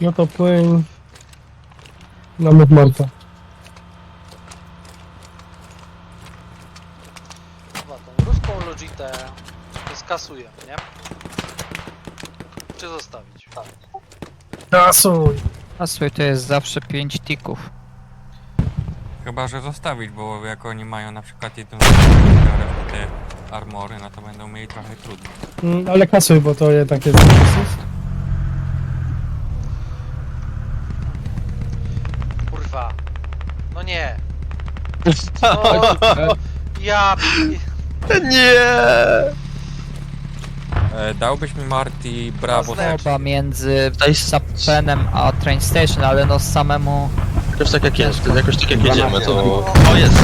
No to płyń na Mudmarta. Chyba tą ruską Logitę skasujemy, nie? Czy zostawić? Kasuj! A swój to jest zawsze 5 tików. Chyba, że zostawić, bo jak oni mają na przykład jedną te armory, no to będą mieli trochę trudniej. Mm, ale kasuj, bo to jednak jest Kurwa. No nie. No, ja... pi- Nie! E, dałbyś mi Marty brawo Znaczy- Chyba między Sapenem a Train Station, ale no samemu... Jakoś tak jak jest, jakoś tak jak 12 jedziemy, to... było. O, jest!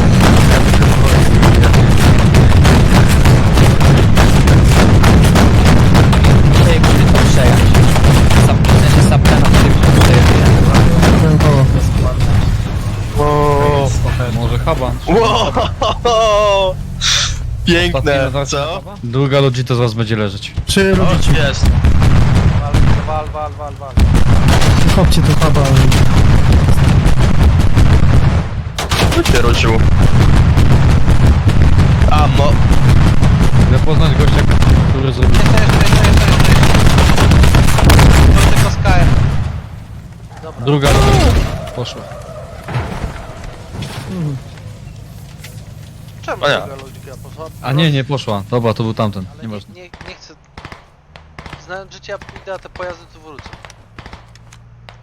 Może haba. Wow! Piękne, co? Druga Logita zaraz będzie leżeć. Przy O, rodzicie. jest! Wal, wal, wal, wal, wal. Chodźcie tu chyba. Co się ruszył? Amo! Chcę poznać gościa, który zrobił. Jeszcze, jeszcze, jeszcze, jeszcze, jeszcze. To tylko z KM. Dobra. Druga Logita. Poszła. Czemu O ja. druga Logika poszła? A nie, nie poszła. Dobra, to był tamten. Ale Nieważne. nie, nie, nie chcę... Znając życie, ja pójdę, a te pojazdy tu wrócą.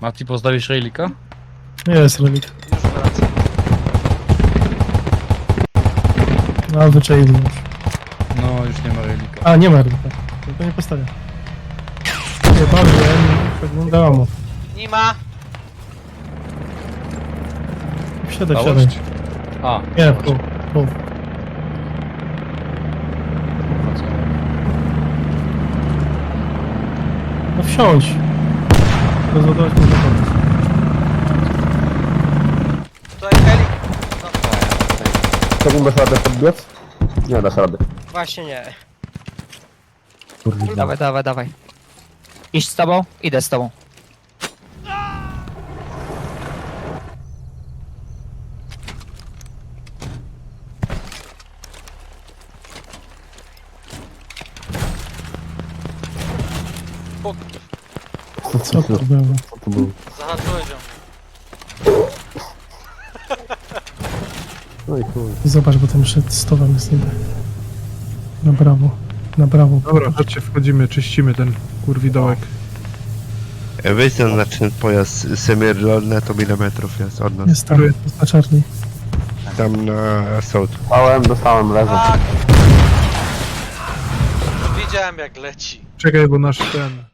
Mati, pozdrawisz Rejlika? Jest relik. Już wracam. A wyczaili już. No, już nie ma Rejlika. A, nie ma relika. No to nie postawię. Nie, dobrze, przeglądałam mu. Nie ma! Wsiadaj, wsiadaj. Całość? A, Nie, tu, tu. No wsiądź. Rozładować może pomóc. Tutaj Heli. To dasz radę podbiec? Nie dasz rady. Właśnie nie. Kurwa. Dawaj, dawaj, dawaj. Iść z tobą? Idę z tobą. Puk, Co to było? Co to było? zahaczyłeś ją. No i chuj. Zobacz, bo tam przed stowem jest niby. Na brawo. Na brawo. Dobra, chodźcie, wchodzimy, czyścimy ten kurwidołek. Weź ten na ten pojazd semi-rolny, to ile metrów jest od nas? Jest tam, jest na czarni. Tam na assault. Dostałem, dostałem, leżę. Tak! Wiedziałem jak leci. Czekaj, bo nasz ten...